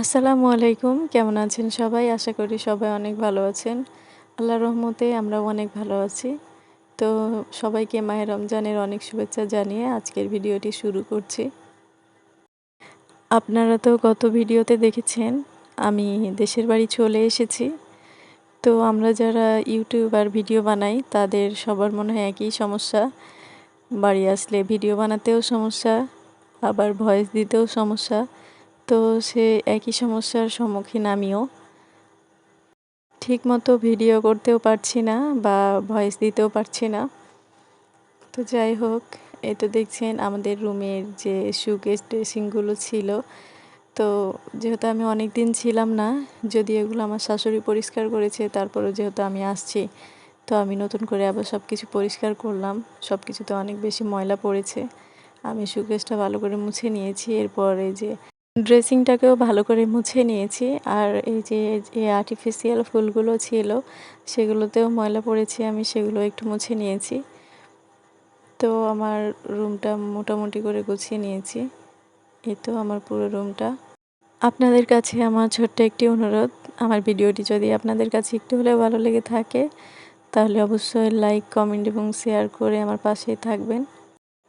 আসসালামু আলাইকুম। কেমন আছেন সবাই? আশা করি সবাই অনেক ভালো আছেন। আল্লাহর রহমতে আমরা অনেক ভালো আছি। তো সবাইকে মাহে রমজানের অনেক শুভেচ্ছা জানিয়ে আজকের ভিডিওটি শুরু করছি। আপনারা তো গত ভিডিওতে দেখেছেন, আমি দেশের বাড়ি চলে এসেছি। তো আমরা যারা ইউটিউব আর ভিডিও বানাই, তাদের সবার মনে হয় একই সমস্যা। বাড়ি আসলে ভিডিও বানাতেও সমস্যা, আবার ভয়েস দিতেও সমস্যা। তো সে একই সমস্যার সম্মুখীন আমিও। ঠিক মতো ভিডিও করতেও পারছি না বা ভয়েস দিতেও পারছি না। তো যাই হোক, এই তো দেখছেন আমাদের রুমের যে সুকেস ড্রেসিংগুলো ছিল। তো যেহেতু আমি অনেক দিন ছিলাম না, যদি এগুলো আমার শাশুড়ি পরিষ্কার করেছে তারপরে যেহেতু আমি আসছি, তো আমি নতুন করে আবার সব কিছু পরিষ্কার করলাম। সব কিছুতে অনেক বেশি ময়লা পড়েছে। আমি সুকেসটা ভালো করে মুছে নিয়েছি। এরপরে যে ড্রেসিংটাকেও ভালো করে মুছে নিয়েছি। আর এই যে যে আর্টিফিশিয়াল ফুলগুলো ছিল, সেগুলোতেও ময়লা পড়েছে, আমি সেগুলো একটু মুছে নিয়েছি। তো আমার রুমটা মোটামুটি করে গুছিয়ে নিয়েছি। এই তো আমার পুরো রুমটা। আপনাদের কাছে আমার ছোট্ট একটি অনুরোধ, আমার ভিডিওটি যদি আপনাদের কাছে একটু হলেও ভালো লেগে থাকে, তাহলে অবশ্যই লাইক, কমেন্ট এবং শেয়ার করে আমার পাশেই থাকবেন।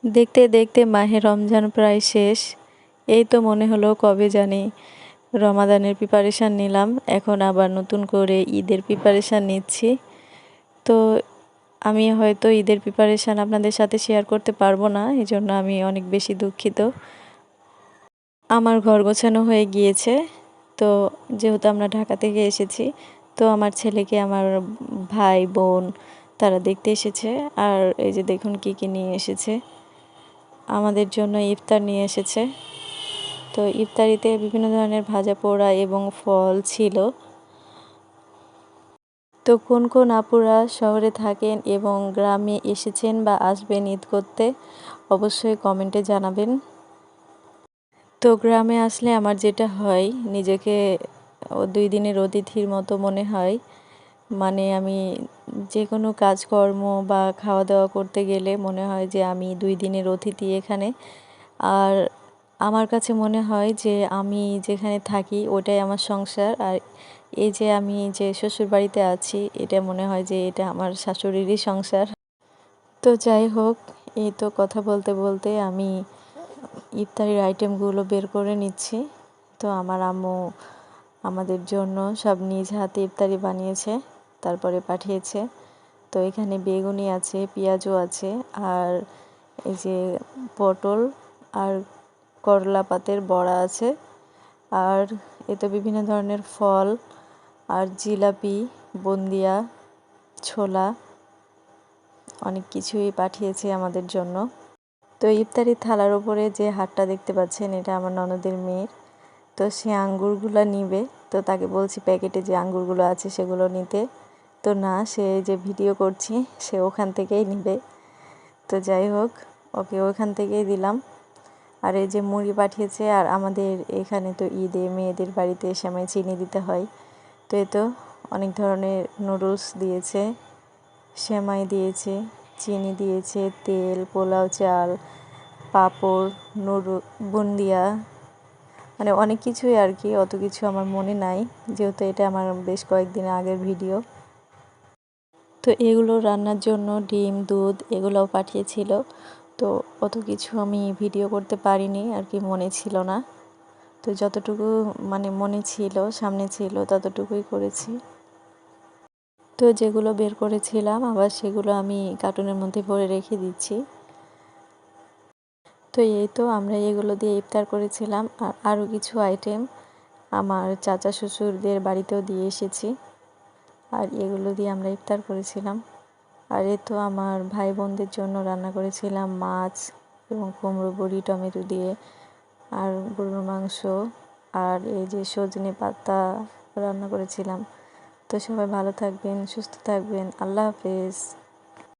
দেখতে দেখতে মাহে রমজান প্রায় শেষ। এই তো মনে হলো কবে জানি। রমাদানের প্রিপারেশান নিলাম, এখন আবার নতুন করে ঈদের প্রিপারেশান নিচ্ছি। তো আমি হয়তো ঈদের প্রিপারেশান আপনাদের সাথে শেয়ার করতে পারব না এই জন্য আমি অনেক বেশি দুঃখিত। আমার ঘর গোছানো হয়ে গিয়েছে, তো যেহেতু আমরা ঢাকা থেকে এসেছি, তো আমার ছেলেকে, আমার ভাই, বোন তারা দেখতে এসেছে, আর এই যে দেখুন কি কি নিয়ে এসেছে। আমাদের জন্য ইফতার নিয়ে এসেছে। তো ইফতারিতে বিভিন্ন ধরনের ভাজা পোড়া এবং ফল ছিল। তো কোন কোন আপুরা শহরে থাকেন এবং গ্রামে এসেছেন বা আসবেন ঈদ করতে, অবশ্যই কমেন্টে জানাবেন। তো গ্রামে আসলে আমার যেটা হয়, নিজেকে দুই দিনের অতিথির মতো মনে হয়। মানে আমি যে কোনো কাজকর্ম বা খাওয়া দাওয়া করতে গেলে মনে হয় যে আমি দুই দিনের অতিথি এখানে। আর আমার কাছে মনে হয় যে আমি যেখানে থাকি ওটাই আমার সংসার। আর এই যে আমি যে শ্বশুর বাড়িতে আছি, এটা মনে হয় যে এটা আমার শাশুড়িরই সংসার। তো যাই হোক, এই তো কথা বলতে বলতে আমি ইফতারির আইটেমগুলো বের করে নিচ্ছি। তো আমার আম্মু আমাদের জন্য সব নিজ হাতে ইফতারি বানিয়েছে, তারপরে পাঠিয়েছে। তো এখানে বেগুনি আছে, পেঁয়াজও আছে, আর এই যে পটল আর করলা পাতের বড়া আছে। আর এতে বিভিন্ন ধরনের ফল আর জিলাপি, বন্দিয়া, ছোলা, অনেক কিছুই পাঠিয়েছে আমাদের জন্য। তো ইফতারি থালার ওপরে যে হাটটা দেখতে পাচ্ছেন, এটা আমার ননদের মেয়ের। তো সে আঙ্গুরগুলো নিবে। তো তাকে বলছি, প্যাকেটে যে আঙ্গুরগুলো আছে, সেগুলো নিতে। তো না, সে যে ভিডিও করছি, সে ওখান থেকেই নিবে। তো যাই হোক, ওকে ওখান থেকেই দিলাম। আর এই যে মুড়ি পাঠিয়েছে, আর আমাদের এখানে তো ঈদে মেয়েদের বাড়িতে এসে সেমাই চিনি দিতে হয়। তো এ তো অনেক ধরনের নুডলস দিয়েছে, সেমাই দিয়েছে, চিনি দিয়েছে, তেল, পোলাও, চাল, পাঁপড়, নুডু, বুন্দিয়া মানে অনেক কিছুই আর কি, অত কিছু আমার মনে নাই, যেহেতু এটা আমার বেশ কয়েকদিন আগের ভিডিও। তো এগুলো রান্নার জন্য ডিম, দুধ এগুলোও পাঠিয়েছিল। তো অত কিছু আমি ভিডিও করতে পারিনি, আর কি মনে ছিল না। তো যতটুকু মানে মনে ছিল, সামনে ছিল, ততটুকুই করেছি। তো যেগুলো বের করেছিলাম, আবার সেগুলো আমি কার্টুনের মধ্যে ভরে রেখে দিচ্ছি। তো এই তো আমরা এগুলো দিয়ে ইফতার করেছিলাম, আর আরও কিছু আইটেম আমার চাচা শ্বশুরদের বাড়িতেও দিয়ে এসেছি, আর এগুলো দিয়ে আমরা ইফতার করেছিলাম। আর এ তো আমার ভাই বোনদের জন্য রান্না করেছিলাম মাছ এবং কুমড়ো বড়ি, টমেটো দিয়ে আর গরুর মাংস আর এই যে সজনে পাতা রান্না করেছিলাম। তো সবাই ভালো থাকবেন, সুস্থ থাকবেন। আল্লাহ হাফেজ।